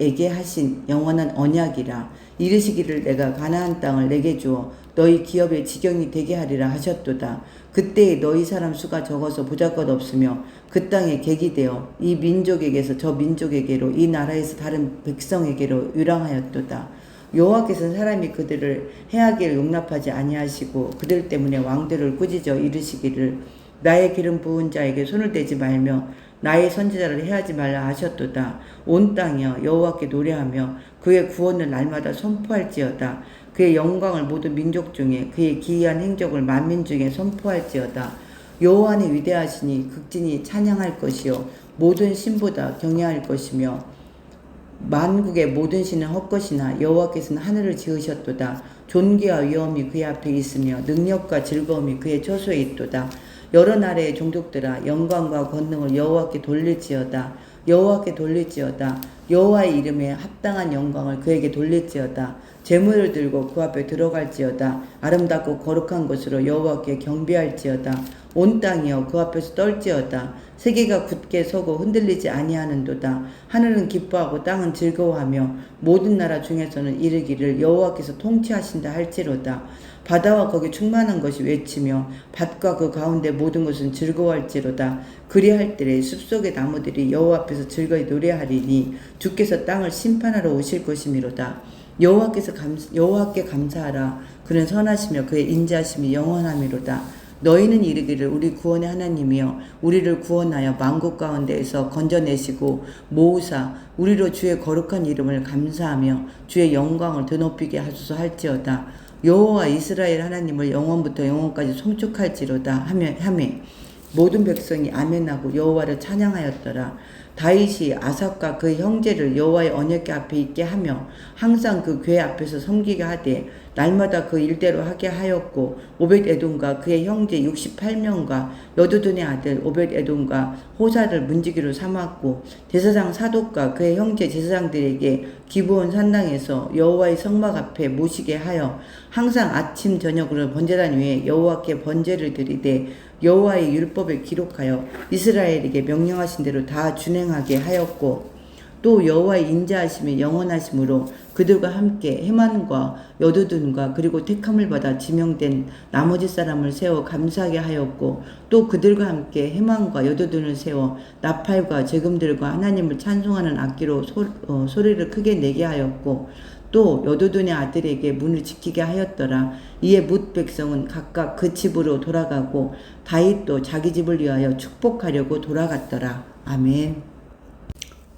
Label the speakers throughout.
Speaker 1: 에게 하신 영원한 언약이라 이르시기를 내가 가나안 땅을 내게 주어 너희 기업의 지경이 되게 하리라 하셨도다. 그때에 너희 사람 수가 적어서 보잘것 없으며 그 땅에 객이 되어 이 민족에게서 저 민족에게로 이 나라에서 다른 백성에게로 유랑하였도다. 여호와께서는 사람이 그들을 해하기를 용납하지 아니하시고 그들 때문에 왕들을 꾸짖어 이르시기를 나의 기름 부은 자에게 손을 대지 말며 나의 선지자를 해하지 말라 하셨도다. 온 땅이여 여호와께 노래하며 그의 구원을 날마다 선포할지어다. 그의 영광을 모든 민족 중에 그의 기이한 행적을 만민 중에 선포할지어다. 여호와는 위대하시니 극진히 찬양할 것이요 모든 신보다 경외할 것이며 만국의 모든 신은 헛것이나 여호와께서는 하늘을 지으셨도다. 존귀와 위엄이 그의 앞에 있으며 능력과 즐거움이 그의 처소에 있도다. 여러 나라의 종족들아 영광과 권능을 여호와께 돌릴지어다. 여호와께 돌릴지어다. 여호와의 이름에 합당한 영광을 그에게 돌릴지어다. 재물을 들고 그 앞에 들어갈지어다. 아름답고 거룩한 곳으로 여호와께 경배할지어다. 온 땅이여 그 앞에서 떨지어다. 세계가 굳게 서고 흔들리지 아니하는도다. 하늘은 기뻐하고 땅은 즐거워하며 모든 나라 중에서는 이르기를 여호와께서 통치하신다 할지로다. 바다와 거기 충만한 것이 외치며 밭과 그 가운데 모든 것은 즐거워할지로다. 그리할 때에 숲속의 나무들이 여호와 앞에서 즐거이 노래하리니 주께서 땅을 심판하러 오실 것이미로다. 여호와께서 감 여호와께 감사하라. 그는 선하시며 그의 인자심이 영원하미로다. 너희는 이르기를 우리 구원의 하나님이여 우리를 구원하여 만국 가운데에서 건져내시고 모으사 우리로 주의 거룩한 이름을 감사하며 주의 영광을 드높이게 하소서 할지어다 여호와 이스라엘 하나님을 영원부터 영원까지 송축할지로다 하며 하매 모든 백성이 아멘하고 여호와를 찬양하였더라. 다윗이 아삽과 그 형제를 여호와의 언약궤 앞에 있게 하며 항상 그 궤 앞에서 섬기게 하되 날마다 그 일대로 하게 하였고 오벳 에돔과 그의 형제 68명과 여두둔의 아들 오벳 에돔과 호사를 문지기로 삼았고 제사장 사독과 그의 형제 제사장들에게 기브온 산당에서 여호와의 성막 앞에 모시게 하여 항상 아침 저녁으로 번제단 위에 여호와께 번제를 드리되 여호와의 율법을 기록하여 이스라엘에게 명령하신 대로 다 준행하게 하였고 또 여호와의 인자하심이 영원하심으로 그들과 함께 해만과 여두둔과 그리고 택함을 받아 지명된 나머지 사람을 세워 감사하게 하였고 또 그들과 함께 해만과 여두둔을 세워 나팔과 재금들과 하나님을 찬송하는 악기로 소, 어, 소리를 크게 내게 하였고 또 여두둔의 아들에게 문을 지키게 하였더라. 이에 뭇 백성은 각각 그 집으로 돌아가고 다윗도 자기 집을 위하여 축복하려고 돌아갔더라. 아멘.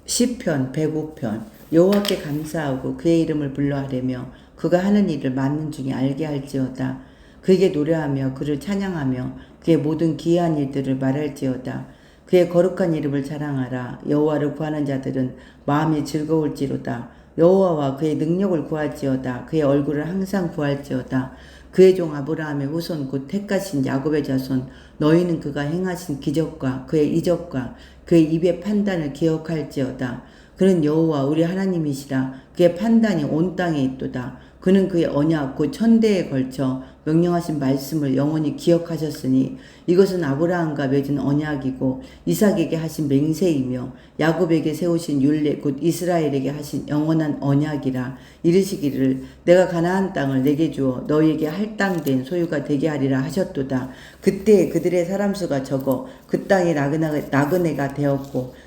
Speaker 1: 시편 105편 여호와께 감사하고 그의 이름을 불러하려며 그가 하는 일을 만민 중에 알게 할지어다. 그에게 노래하며 그를 찬양하며 그의 모든 기이한 일들을 말할지어다. 그의 거룩한 이름을 자랑하라. 여호와를 구하는 자들은 마음이 즐거울지로다. 여호와와 그의 능력을 구할지어다. 그의 얼굴을 항상 구할지어다. 그의 종 아브라함의 후손 곧 택하신 야곱의 자손 너희는 그가 행하신 기적과 그의 이적과 그의 입의 판단을 기억할지어다 그는 여호와 우리 하나님이시라. 그의 판단이 온 땅에 있도다. 그는 그의 언약 곧 천대에 걸쳐 명령하신 말씀을 영원히 기억하셨으니 이것은 아브라함과 맺은 언약이고 이삭에게 하신 맹세이며 야곱에게 세우신 율례 곧 이스라엘에게 하신 영원한 언약이라. 이르시기를 내가 가나안 땅을 내게 주어 너희에게 할당된 소유가 되게 하리라 하셨도다. 그때 그들의 사람 수가 적어 그 나그네, 나그네가 되었고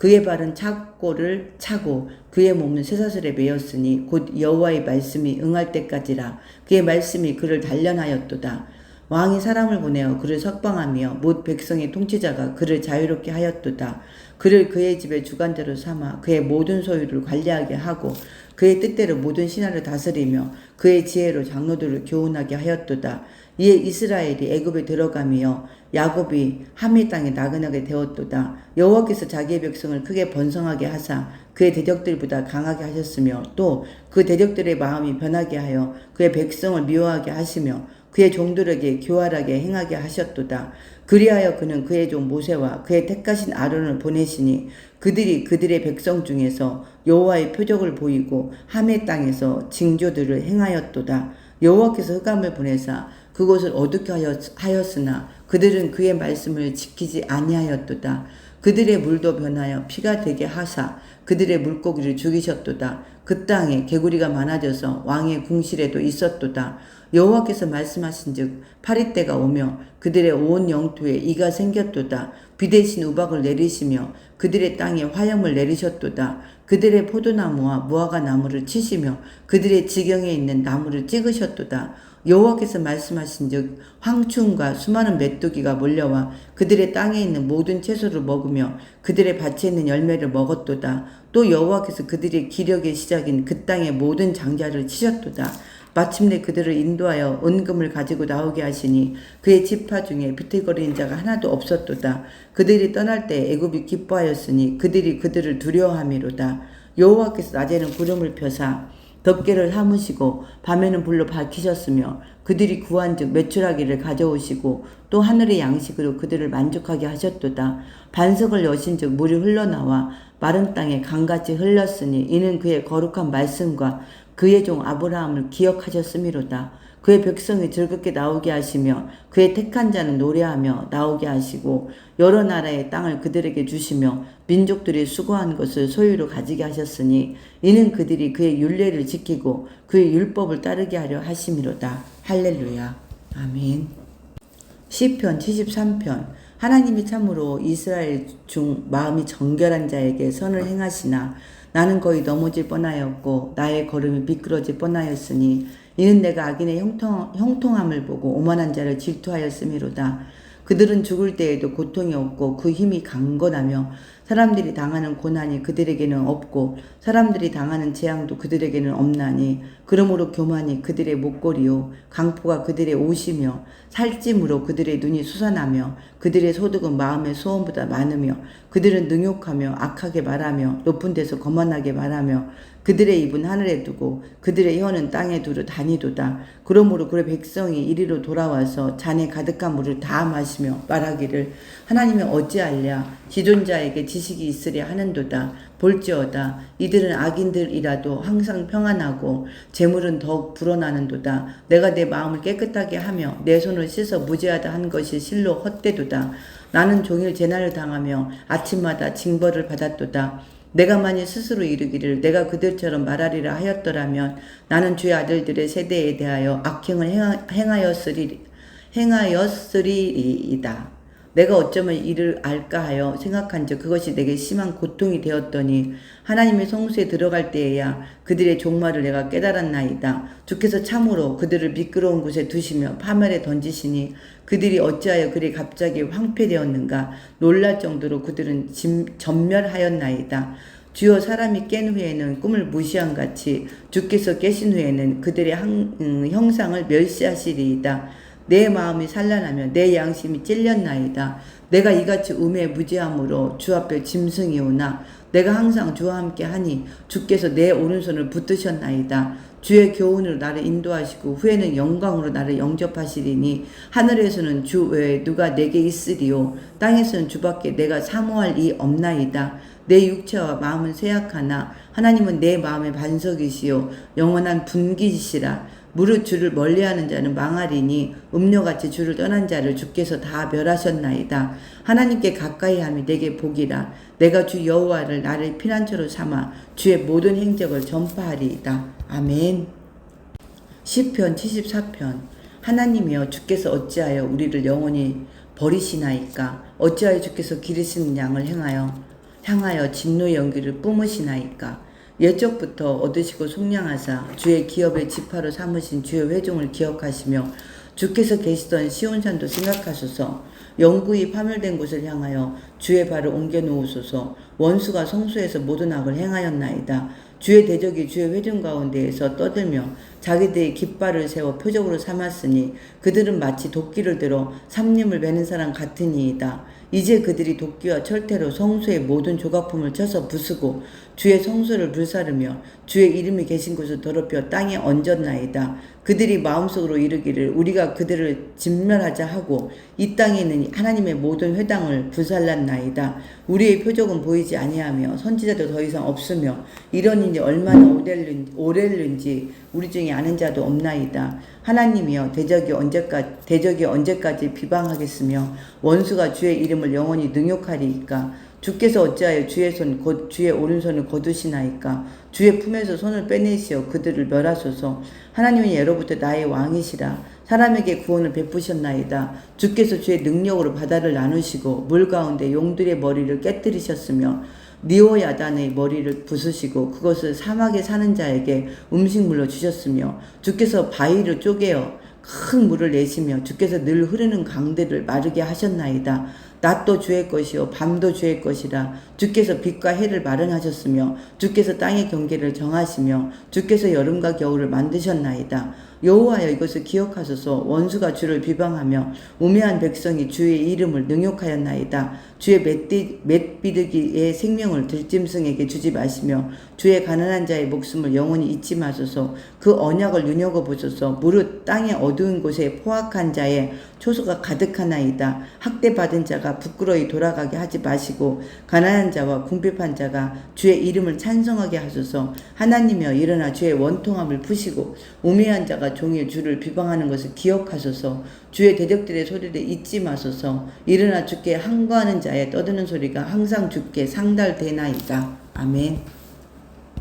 Speaker 1: 그의 발은 착고를 차고 그의 몸은 쇠사슬에 매였으니 곧 여호와의 말씀이 응할 때까지라 그의 말씀이 그를 단련하였도다. 왕이 사람을 보내어 그를 석방하며 못 백성의 통치자가 그를 자유롭게 하였도다. 그를 그의 집의 주관대로 삼아 그의 모든 소유를 관리하게 하고 그의 뜻대로 모든 신하를 다스리며 그의 지혜로 장로들을 교훈하게 하였도다. 이에 이스라엘이 애굽에 들어가며 야곱이 하미 땅에 나그네게 되었도다. 여호와께서 자기의 백성을 크게 번성하게 하사 그의 대적들보다 강하게 하셨으며 또 그 대적들의 마음이 변하게 하여 그의 백성을 미워하게 하시며 그의 종들에게 교활하게 행하게 하셨도다. 그리하여 그는 그의 종 모세와 그의 택하신 아론을 보내시니 그들이 그들의 백성 중에서 여호와의 표적을 보이고 하메 땅에서 징조들을 행하였도다. 여호와께서 흑암을 보내사 그곳을 어둡게 하였으나 그들은 그의 말씀을 지키지 아니하였도다. 그들의 물도 변하여 피가 되게 하사 그들의 물고기를 죽이셨도다. 그 땅에 개구리가 많아져서 왕의 궁실에도 있었도다. 여호와께서 말씀하신즉 파리 때가 오며 그들의 온 영토에 이가 생겼도다. 비 대신 우박을 내리시며 그들의 땅에 화염을 내리셨도다. 그들의 포도나무와 무화과 나무를 치시며 그들의 지경에 있는 나무를 찍으셨도다. 여호와께서 말씀하신즉 황충과 수많은 메뚜기가 몰려와 그들의 땅에 있는 모든 채소를 먹으며 그들의 밭에 있는 열매를 먹었도다. 또 여호와께서 그들의 기력의 시작인 그 땅의 모든 장자를 치셨도다. 마침내 그들을 인도하여 은금을 가지고 나오게 하시니 그의 지파 중에 비틀거리는 자가 하나도 없었도다. 그들이 떠날 때 애굽이 기뻐하였으니 그들이 그들을 두려워함이로다. 여호와께서 낮에는 구름을 펴사 덮개를 삼으시고 밤에는 불로 밝히셨으며 그들이 구한즉 매출하기를 가져오시고 또 하늘의 양식으로 그들을 만족하게 하셨도다. 반석을 여신즉 물이 흘러나와 마른 땅에 강같이 흘렀으니 이는 그의 거룩한 말씀과 그의 종 아브라함을 기억하셨음이로다. 그의 백성이 즐겁게 나오게 하시며 그의 택한 자는 노래하며 나오게 하시고 여러 나라의 땅을 그들에게 주시며 민족들이 수고한 것을 소유로 가지게 하셨으니 이는 그들이 그의 율례를 지키고 그의 율법을 따르게 하려 하심이로다. 할렐루야. 아멘. 시편 73편 하나님이 참으로 이스라엘 중 마음이 정결한 자에게 선을 행하시나 나는 거의 넘어질 뻔하였고 나의 걸음이 미끄러질 뻔하였으니 이는 내가 악인의 형통, 형통함을 보고 오만한 자를 질투하였음이로다. 그들은 죽을 때에도 고통이 없고 그 힘이 강건하며 사람들이 당하는 고난이 그들에게는 없고 사람들이 당하는 재앙도 그들에게는 없나니 그러므로 교만이 그들의 목걸이요 강포가 그들의 옷이며 살찜으로 그들의 눈이 솟아나며 그들의 소득은 마음의 소원보다 많으며 그들은 능욕하며 악하게 말하며 높은 데서 거만하게 말하며 그들의 입은 하늘에 두고 그들의 혀는 땅에 두루 다니도다. 그러므로 그의 백성이 이리로 돌아와서 잔에 가득한 물을 다 마시며 말하기를 하나님이 어찌하랴 지존자에게 지식이 있으랴 하는도다. 볼지어다 이들은 악인들이라도 항상 평안하고 재물은 더욱 불어나는도다. 내가 내 마음을 깨끗하게 하며 내 손을 씻어 무죄하다 한 것이 실로 헛되도다. 나는 종일 재난을 당하며 아침마다 징벌을 받았도다. 내가 만일 스스로 이르기를 내가 그들처럼 말하리라 하였더라면 나는 주의 아들들의 세대에 대하여 악행을 행하, 행하였으리 행하였으리이다. 내가 어쩌면 이를 알까 하여 생각한 즉 그것이 내게 심한 고통이 되었더니 하나님의 성수에 들어갈 때에야 그들의 종말을 내가 깨달았나이다. 주께서 참으로 그들을 미끄러운 곳에 두시며 파멸에 던지시니 그들이 어찌하여 그리 갑자기 황폐되었는가 놀랄 정도로 그들은 짐, 전멸하였나이다. 주여 사람이 깬 후에는 꿈을 무시한 같이 주께서 깨신 후에는 그들의 항- 음, 형상을 멸시하시리이다. 내 마음이 산란하며 내 양심이 찔렸나이다. 내가 이같이 음에 무지함으로 주 앞에 짐승이 오나 내가 항상 주와 함께 하니 주께서 내 오른손을 붙드셨나이다. 주의 교훈으로 나를 인도하시고 후에는 영광으로 나를 영접하시리니 하늘에서는 주 외에 누가 내게 있으리요 땅에서는 주밖에 내가 사모할 이 없나이다. 내 육체와 마음은 쇠약하나 하나님은 내 마음의 반석이시요 영원한 분기시라. 무릇 주를 멀리하는 자는 망하리니 음료같이 주를 떠난 자를 주께서 다 멸하셨나이다. 하나님께 가까이함이 내게 복이라. 내가 주 여호와를 나를 피난처로 삼아 주의 모든 행적을 전파하리이다. 아멘. 시편 74편 하나님이여 주께서 어찌하여 우리를 영원히 버리시나이까 어찌하여 주께서 기르시는 양을 행하여 향하여 진노의 연기를 뿜으시나이까 예적부터 얻으시고 속량하사 주의 기업의 지파로 삼으신 주의 회종을 기억하시며 주께서 계시던 시온산도 생각하소서. 영구히 파멸된 곳을 향하여 주의 발을 옮겨 놓으소서. 원수가 성소에서 모든 악을 행하였나이다. 주의 대적이 주의 회중 가운데에서 떠들며 자기들의 깃발을 세워 표적으로 삼았으니 그들은 마치 도끼를 들어 삼림을 베는 사람 같으니이다. 이제 그들이 도끼와 철퇴로 성소의 모든 조각품을 쳐서 부수고 주의 성소를 불사르며 주의 이름이 계신 곳을 더럽혀 땅에 얹었나이다. 그들이 마음속으로 이르기를 우리가 그들을 진멸하자 하고 이 땅에 있는 하나님의 모든 회당을 불살랐나이다. 우리의 표적은 보이지 아니하며 선지자도 더 이상 없으며 이런 일이 얼마나 오래는지 우리 중에 아는 자도 없나이다. 하나님이여 대적이 언제까지 대적이 언제까지 비방하겠으며 원수가 주의 이름을 영원히 능욕하리이까 주께서 어찌하여 주의 손 곧 주의 오른손을 거두시나이까? 주의 품에서 손을 빼내시어 그들을 멸하소서. 하나님은 예로부터 나의 왕이시라. 사람에게 구원을 베푸셨나이다. 주께서 주의 능력으로 바다를 나누시고 물 가운데 용들의 머리를 깨뜨리셨으며 니오야단의 머리를 부수시고 그것을 사막에 사는 자에게 음식물로 주셨으며 주께서 바위를 쪼개어 큰 물을 내시며 주께서 늘 흐르는 강들을 마르게 하셨나이다. 낮도 주의 것이요 밤도 주의 것이라 주께서 빛과 해를 마련하셨으며 주께서 땅의 경계를 정하시며 주께서 여름과 겨울을 만드셨나이다. 여호와여 이것을 기억하소서 원수가 주를 비방하며 우매한 백성이 주의 이름을 능욕하였나이다. 주의 맷비, 맷비드기의 생명을 들짐승에게 주지 마시며 주의 가난한 자의 목숨을 영원히 잊지 마소서 그 언약을 눈여겨 보소서 무릇 땅의 어두운 곳에 포악한 자의 초소가 가득하나이다. 학대받은 자가 부끄러이 돌아가게 하지 마시고 가난한 자와 궁핍한 자가 주의 이름을 찬성하게 하소서 하나님여 일어나 주의 원통함을 푸시고 우매한 자가 종일 주를 비방하는 것을 기억하소서. 주의 대적들의 소리를 잊지 마소서. 일어나 주께 항거하는 자의 떠드는 소리가 항상 주께 상달되나이다. 아멘